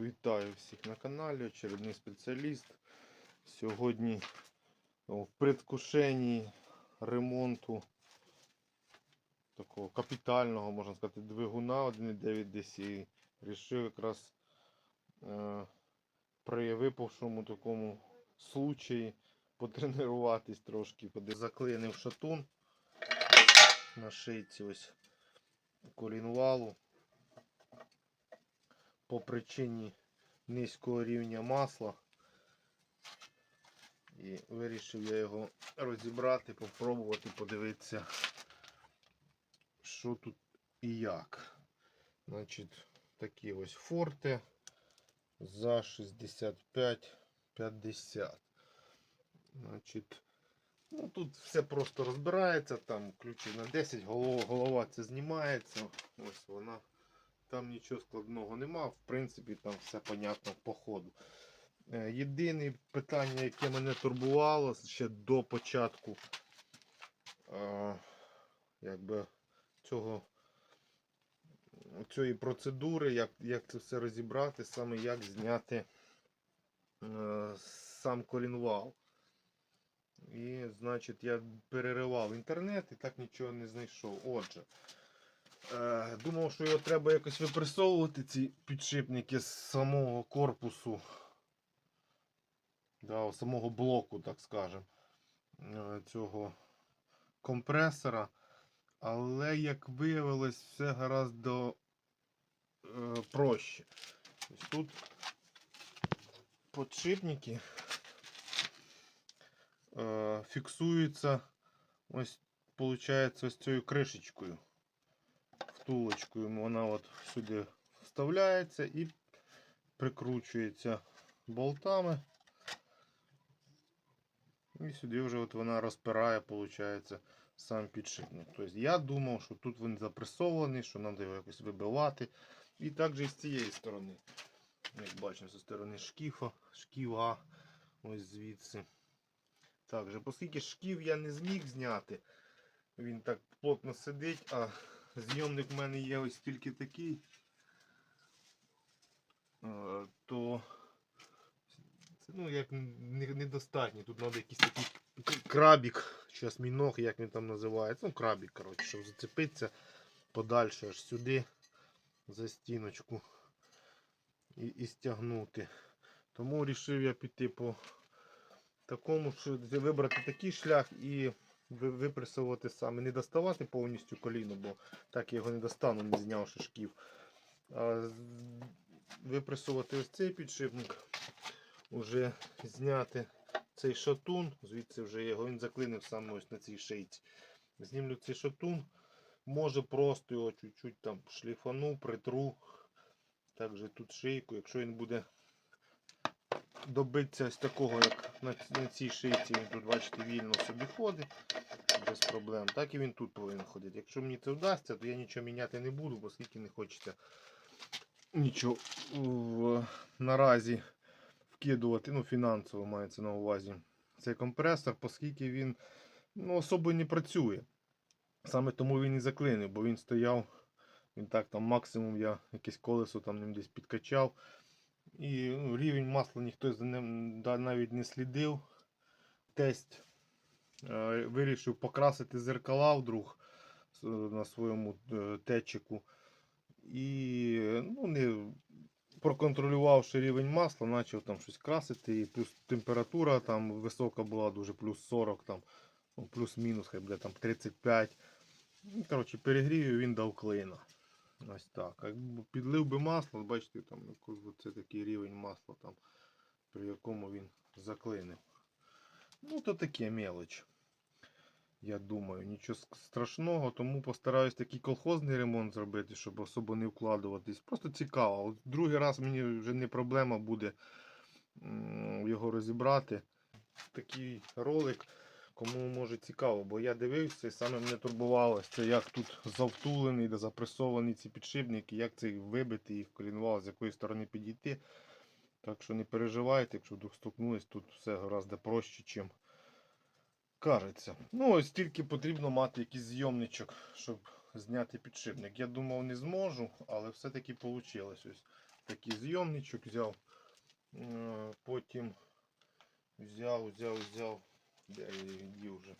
Вітаю всіх на каналі, очередний спеціаліст. Сьогодні в предвкушенні ремонту такого капітального, можна сказати, двигуна 1.9 DCI. Рішив якраз е, при випавшому такому случаї потренуватись трошки. Заклинив шатун на шийці ось колінвалу по причині низького рівня масла. І вирішив я його розібрати, попробувати подивитися, що тут і як. Значить, такі ось форти за 65-50. Значить, ну тут все просто розбирається, там ключі на 10, голова, голова це знімається. Ось вона. Там нічого складного нема, в принципі, там все понятно по ходу. Е, Єдине питання, яке мене турбувало ще до початку е, якби, цього, цієї процедури, як, як це все розібрати, саме як зняти е, сам колінвал. І, значить, я переривав інтернет і так нічого не знайшов. Отже. Е, Думав, що його треба якось випресовувати, ці підшипники з самого корпусу. Да, з самого блоку, так скажем, е, цього компресора. Але, як виявилось, все гораздо е, проще. Ось тут подшипники е, фіксуються ось, виходить, ось цією кришечкою втулочкою вона от сюди вставляється і прикручується болтами. І сюди вже от вона розпирає, виходить, сам підшипник. Тобто я думав, що тут він запресований, що треба його якось вибивати. І також і з цієї сторони. Як бачимо, зі сторони шкіфа, шківа, ось звідси. Також, оскільки шків я не зміг зняти, він так плотно сидить, а зйомник в мене є ось тільки такий, то ну, як недостатньо. Тут треба якийсь такий крабік, зараз мій ног, як він там називається. Ну, крабік, коротше, щоб зацепитися подальше аж сюди, за стіночку і, і стягнути. Тому вирішив я піти по такому, що вибрати такий шлях і випресувати саме, не доставати повністю коліно, бо так я його не достану, не знявши шків. А випресувати ось цей підшипник, уже зняти цей шатун, звідси вже його він заклинив саме ось на цій шийці. Знімлю цей шатун, може просто його чуть-чуть там шліфану, притру. Також тут шийку, якщо він буде добитися ось такого, як на, цій шийці, він тут, бачите, вільно собі ходить без проблем. Так і він тут повинен ходити. Якщо мені це вдасться, то я нічого міняти не буду, оскільки не хочеться нічого в, наразі вкидувати. Ну, фінансово мається на увазі цей компресор, оскільки він ну, особо не працює. Саме тому він і заклинив, бо він стояв. Він так там максимум я якесь колесо там ним десь підкачав. І ну, рівень масла ніхто за ним навіть не слідив. Тесть е, вирішив покрасити зеркала вдруг на своєму е, течику. І ну, не проконтролювавши рівень масла, почав там щось красити. І плюс температура там висока була, дуже плюс 40, там, ну, плюс-мінус, хай буде там 35. Ну, Коротше, перегрів і він дав клина. Ось так. Якби підлив би масло, бачите, там це такий рівень масла, там, при якому він заклинив. Ну, то таке мелоч. Я думаю, нічого страшного, тому постараюсь такий колхозний ремонт зробити, щоб особо не вкладуватись. Просто цікаво. От другий раз мені вже не проблема буде його розібрати. Такий ролик, кому може цікаво, бо я дивився і саме мене турбувало, це як тут завтулений, де запресовані ці підшипники, як це їх вибити і вкорінувало, з якої сторони підійти. Так що не переживайте, якщо вдруг столкнулись, тут все гораздо проще, чим кажеться. Ну, ось тільки потрібно мати якийсь зйомничок, щоб зняти підшипник. Я думав, не зможу, але все-таки вийшло. Ось такий зйомничок взяв. Е, Потім взяв, взяв, взяв. Де я вже?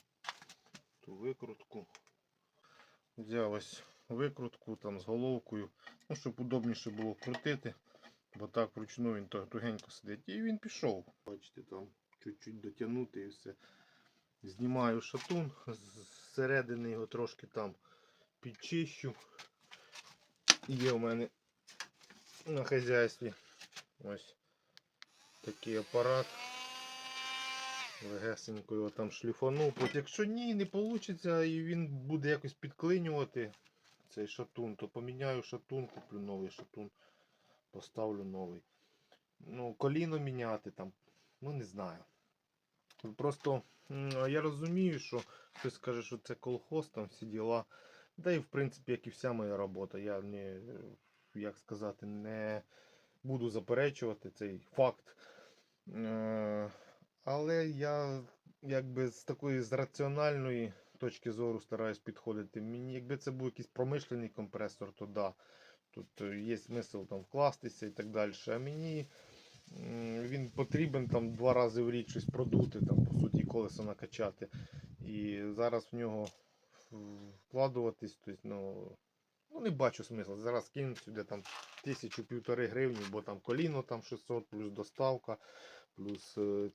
Ту викрутку. Взяв ось викрутку там з головкою. Ну, щоб удобніше було крутити. Бо так вручну він тугенько сидить. І він пішов. Бачите, там чуть-чуть дотягнути і все. Знімаю шатун, зсередини його трошки там підчищу. Є у мене на хазяйстві ось такий апарат. Легесенько його там шліфанув. От якщо ні, не вийде і він буде якось підклинювати цей шатун, то поміняю шатун, куплю новий шатун, поставлю новий. Ну, коліно міняти там, ну не знаю. Просто я розумію, що хтось каже, що це колхоз, там всі діла. Да і в принципі, як і вся моя робота. Я не, як сказати, не буду заперечувати цей факт. Але я якби з такої з раціональної точки зору стараюсь підходити. Мені, якби це був якийсь промишлений компресор, то да. Тут е, є смисл там вкластися і так далі. А мені він потрібен там два рази в рік щось продути, там, по суті, колесо накачати. І зараз в нього вкладуватись, тобто, ну, ну не бачу смисла. Зараз кинуть сюди там тисячу півтори гривні, бо там коліно там 600, плюс доставка, плюс е,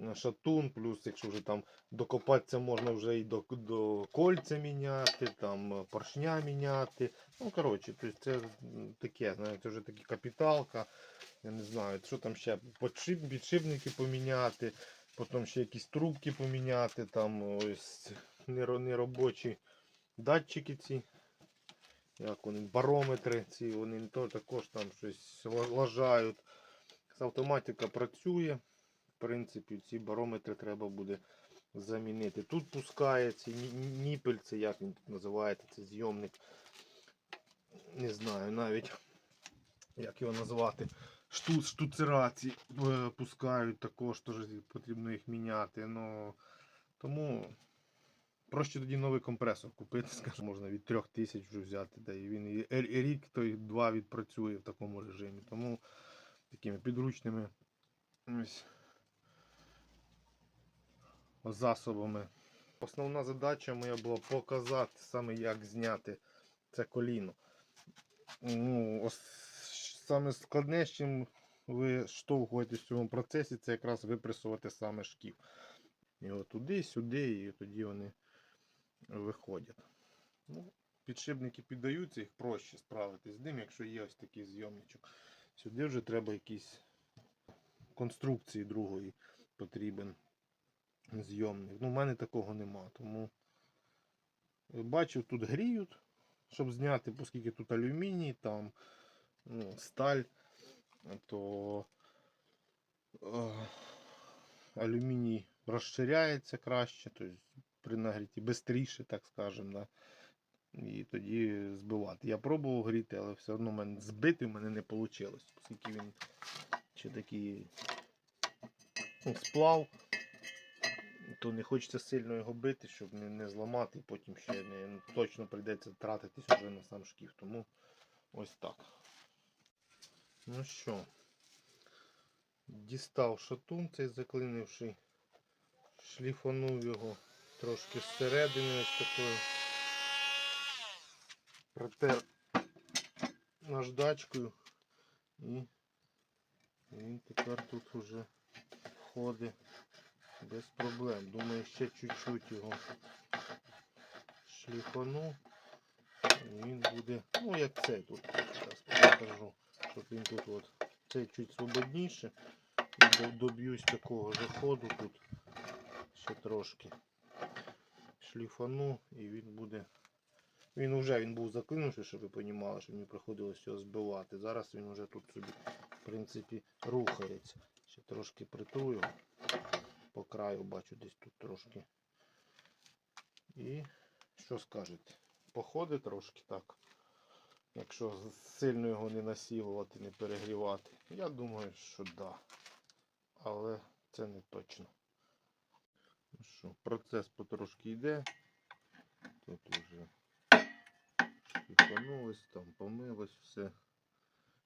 е, шатун, плюс, якщо вже там докопатися можна вже і до, до кольця міняти, там е, поршня міняти. Ну, коротше, це таке, знаєте, вже такі капіталка. Я не знаю, що там ще підшипники поміняти, потім ще якісь трубки поміняти, там ось неробочі датчики ці. Як вони, барометри ці, вони також там щось ла- лажають. Автоматика працює. В принципі, ці барометри треба буде замінити. Тут пускає ці ні- ніпель, це як він тут називається, це зйомник. Не знаю навіть, як його назвати. Шту, штуцераці е, пускають також, теж потрібно їх міняти. Ну, тому проще тоді новий компресор купити, скажімо, можна від 3000 вже взяти. Да, і він і рік, то і два відпрацює в такому режимі. Тому такими підручними ось, засобами. Основна задача моя була показати саме, як зняти це коліно. Ну, ос- саме складне, з чим ви штовхуєтесь в цьому процесі, це якраз випресувати саме шків. Його туди, сюди, і тоді вони виходять. Ну, підшипники піддаються, їх проще справитись з ним, якщо є ось такий зйомничок. Сюди вже треба якісь конструкції другої потрібен зйомник. Ну, в мене такого нема, тому бачив, тут гріють, щоб зняти, оскільки тут алюміній, там ну, сталь, то е, алюміній розширяється краще, тобто при нагріті швидше, так скажемо. Да? І тоді збивати. Я пробував гріти, але все одно мене збити в мене не вийшло, оскільки він ще такий ну, сплав, то не хочеться сильно його бити, щоб не, не зламати, і потім ще не точно прийдеться тратитись вже на сам шків. Тому ось так. Ну що, дістав шатун цей заклинивший, шліфанув його трошки зсередини ось такою. Протер наждачкою і він тепер тут уже входить без проблем. Думаю, ще чуть-чуть його шліфану. Він буде, ну як цей тут, зараз покажу, щоб він тут от, цей чуть свободніше. Доб'юсь такого же ходу тут ще трошки шліфану і він буде. Він вже він був заклинувший, щоб ви розуміли, що мені приходилось його збивати. Зараз він вже тут собі, в принципі, рухається. Ще трошки притру його. По краю бачу десь тут трошки. І що скажете? Походить трошки так. Якщо сильно його не насілувати, не перегрівати. Я думаю, що да. Але це не точно. Ну що, процес потрошки йде. Тут вже шліфанулось, там помилось все.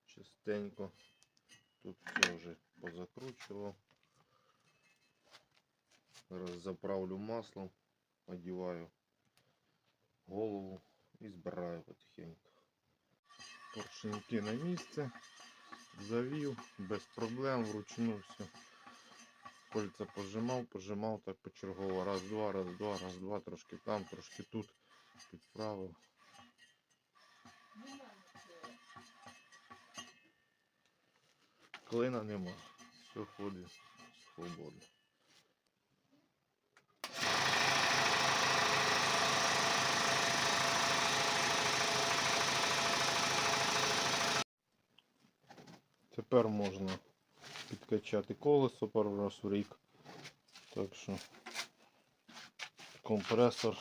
Частенько. Тут все вже позакручував. Зараз заправлю маслом, одіваю голову і збираю потихеньку. Поршеньки на місце. Завів без проблем, вручну все. Кольця пожимав, пожимав так почергово. Раз, два, раз, два, раз, два, трошки там, трошки тут. Підправив. Клина нема. Все ходить свободно. Тепер можна підкачати колесо пару раз в рік. Так що компресор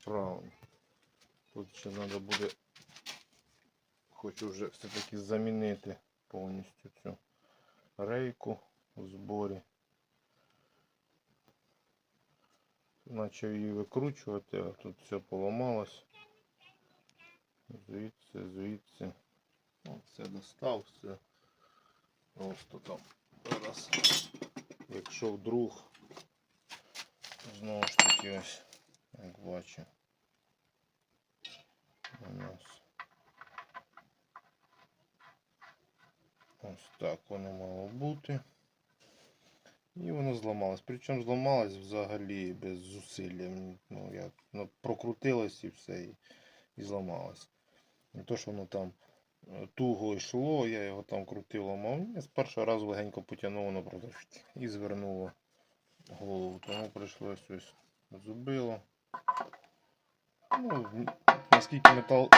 справний. Тут ще треба буде, хочу вже все-таки замінити повністю цю рейку в зборі. Почав її викручувати, а тут все поламалось. Звідси, звідси. Все достав, все. Просто там зараз, якщо вдруг, знову ж таки ось, як бачу, у нас ось так воно мало бути. І воно зламалось. Причому зламалось взагалі без зусилля. Ну, я, ну, прокрутилось і все, і, і зламалось. Не то, що воно там туго йшло, я його там крутив, ламав. Ні, з першого разу легенько потягнуло воно просто і звернуло голову. Тому прийшлось ось зубило. Ну, наскільки метал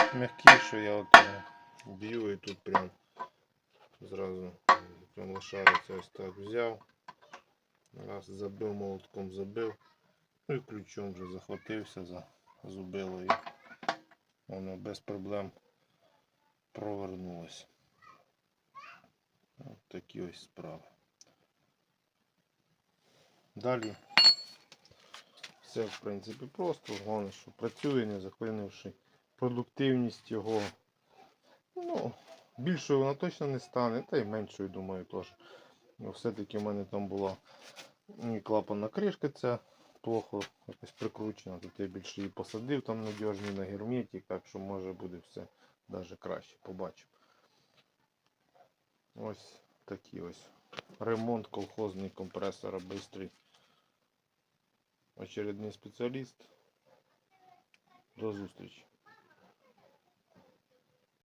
що я от е, б'ю і тут прям зразу прям лишається ось так взяв. Раз забив, молотком забив. Ну і ключом вже захватився за зубило і воно без проблем провернулось. Ось такі ось справи. Далі все в принципі просто. Головне, що працює, не заклинивши продуктивність його. Ну, більшою вона точно не стане, та й меншою, думаю, теж. Ну, Все-таки в мене там була і клапанна кришка ця плохо якось прикручена. Тут я більше її посадив там надіжний на герметик, так що може буде все навіть краще. Побачимо. Ось такий ось ремонт колхозний компресора бистрий. Очередний спеціаліст. До зустрічі.